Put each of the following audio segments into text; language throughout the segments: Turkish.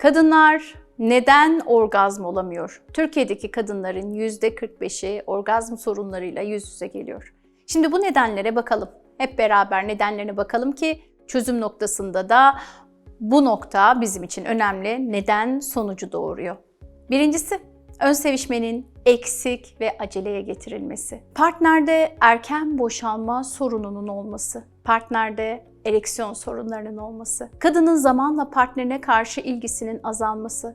Kadınlar neden orgazm olamıyor? Türkiye'deki kadınların %45'i orgazm sorunlarıyla yüz yüze geliyor. Şimdi bu nedenlere bakalım. Hep beraber nedenlerine bakalım ki çözüm noktasında da bu nokta bizim için önemli. Neden sonucu doğuruyor? Birincisi ön sevişmenin eksik ve aceleye getirilmesi. Partnerde erken boşalma sorununun olması. Partnerde ereksiyon sorunlarının olması. Kadının zamanla partnerine karşı ilgisinin azalması.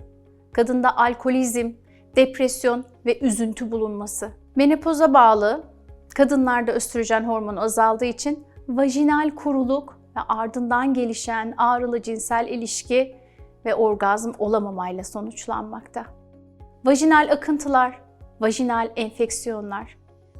Kadında alkolizm, depresyon ve üzüntü bulunması. Menopoza bağlı kadınlarda östrojen hormonu azaldığı için vajinal kuruluk ve ardından gelişen ağrılı cinsel ilişki ve orgazm olamamayla sonuçlanmakta. Vajinal akıntılar, vajinal enfeksiyonlar,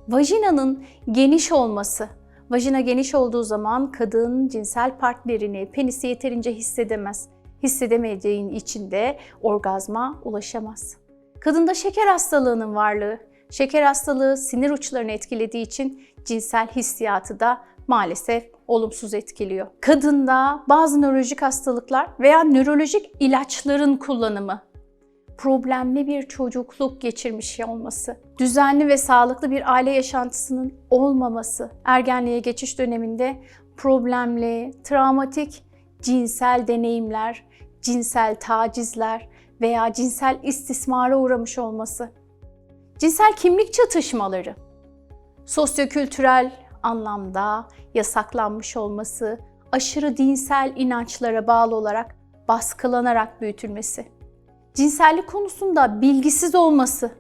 vajinanın geniş olması, vajina geniş olduğu zaman kadın cinsel partnerini, penisi yeterince hissedemez. Hissedemediğin için de orgazma ulaşamaz. Kadında şeker hastalığının varlığı, şeker hastalığı sinir uçlarını etkilediği için cinsel hissiyatı da maalesef olumsuz etkiliyor. Kadında bazı nörolojik hastalıklar veya nörolojik ilaçların kullanımı, problemli bir çocukluk geçirmiş olması, düzenli ve sağlıklı bir aile yaşantısının olmaması, ergenliğe geçiş döneminde problemli, travmatik cinsel deneyimler, cinsel tacizler veya cinsel istismara uğramış olması, cinsel kimlik çatışmaları, sosyokültürel anlamda yasaklanmış olması, aşırı dinsel inançlara bağlı olarak baskılanarak büyütülmesi, cinsellik konusunda bilgisiz olması,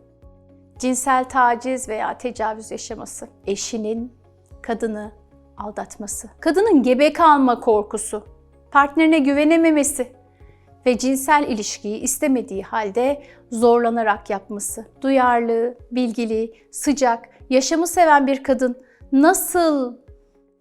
cinsel taciz veya tecavüz yaşaması, eşinin kadını aldatması, kadının gebe kalma korkusu, partnerine güvenememesi ve cinsel ilişkiyi istemediği halde zorlanarak yapması, duyarlı, bilgili, sıcak, yaşamı seven bir kadın nasıl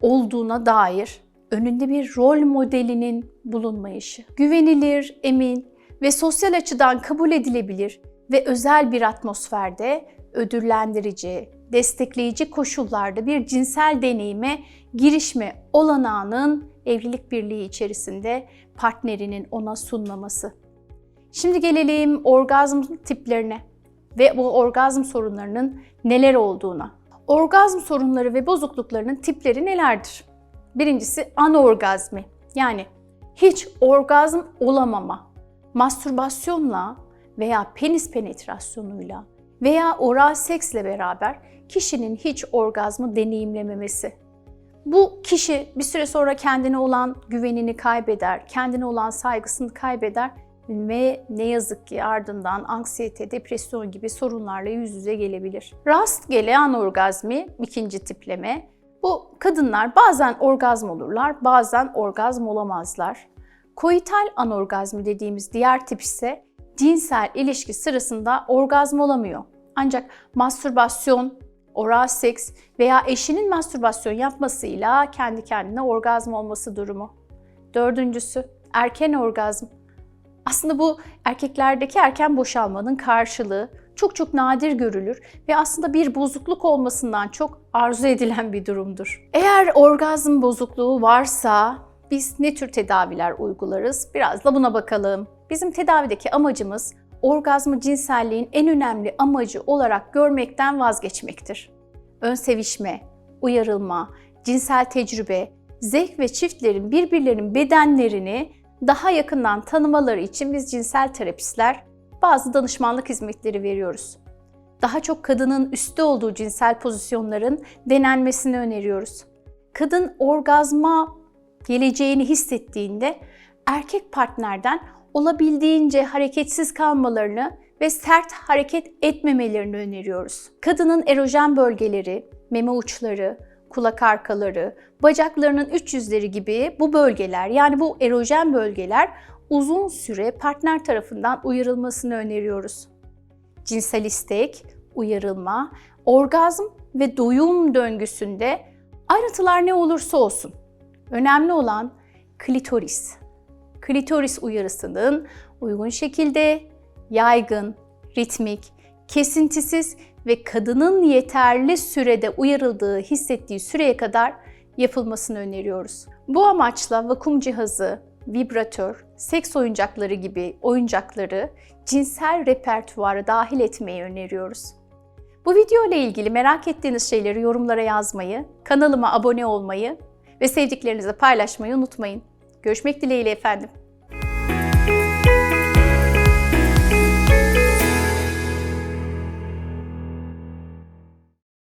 olduğuna dair önünde bir rol modelinin bulunmayışı. Güvenilir, emin ve sosyal açıdan kabul edilebilir ve özel bir atmosferde ödüllendirici, destekleyici koşullarda bir cinsel deneyime girişme olanağının evlilik birliği içerisinde partnerinin ona sunmaması. Şimdi gelelim orgazm tiplerine ve bu orgazm sorunlarının neler olduğuna. Orgazm sorunları ve bozukluklarının tipleri nelerdir? Birincisi anorgazmi yani hiç orgazm olamama. Mastürbasyonla veya penis penetrasyonuyla veya oral seksle beraber kişinin hiç orgazmı deneyimlememesi. Bu kişi bir süre sonra kendine olan güvenini kaybeder, kendine olan saygısını kaybeder ve ne yazık ki ardından anksiyete, depresyon gibi sorunlarla yüz yüze gelebilir. Rastgele anorgazmi ikinci tipleme. Bu kadınlar bazen orgazm olurlar, bazen orgazm olamazlar. Koital anorgazmi dediğimiz diğer tip ise cinsel ilişki sırasında orgazm olamıyor. Ancak mastürbasyon, oral seks veya eşinin mastürbasyon yapmasıyla kendi kendine orgazm olması durumu. Dördüncüsü erken orgazm. Aslında bu erkeklerdeki erken boşalmanın karşılığı çok çok nadir görülür ve aslında bir bozukluk olmasından çok arzu edilen bir durumdur. Eğer orgazm bozukluğu varsa biz ne tür tedaviler uygularız? Biraz da buna bakalım. Bizim tedavideki amacımız orgazmı cinselliğin en önemli amacı olarak görmekten vazgeçmektir. Ön sevişme, uyarılma, cinsel tecrübe, zevk ve çiftlerin birbirlerinin bedenlerini daha yakından tanımaları için biz cinsel terapistler bazı danışmanlık hizmetleri veriyoruz. Daha çok kadının üstte olduğu cinsel pozisyonların denenmesini öneriyoruz. Kadın orgazma geleceğini hissettiğinde erkek partnerden olabildiğince hareketsiz kalmalarını ve sert hareket etmemelerini öneriyoruz. Kadının erojen bölgeleri, meme uçları, kulak arkaları, bacaklarının üç yüzleri gibi bu bölgeler yani bu erojen bölgeler uzun süre partner tarafından uyarılmasını öneriyoruz. Cinsel istek, uyarılma, orgazm ve doyum döngüsünde ayrıntılar ne olursa olsun önemli olan klitoris. Klitoris uyarısının uygun şekilde yaygın, ritmik, kesintisiz ve kadının yeterli sürede uyarıldığı hissettiği süreye kadar yapılmasını öneriyoruz. Bu amaçla vakum cihazı, vibratör, seks oyuncakları gibi oyuncakları cinsel repertuvara dahil etmeyi öneriyoruz. Bu video ile ilgili merak ettiğiniz şeyleri yorumlara yazmayı, kanalıma abone olmayı ve sevdiklerinizle paylaşmayı unutmayın. Görüşmek dileğiyle efendim.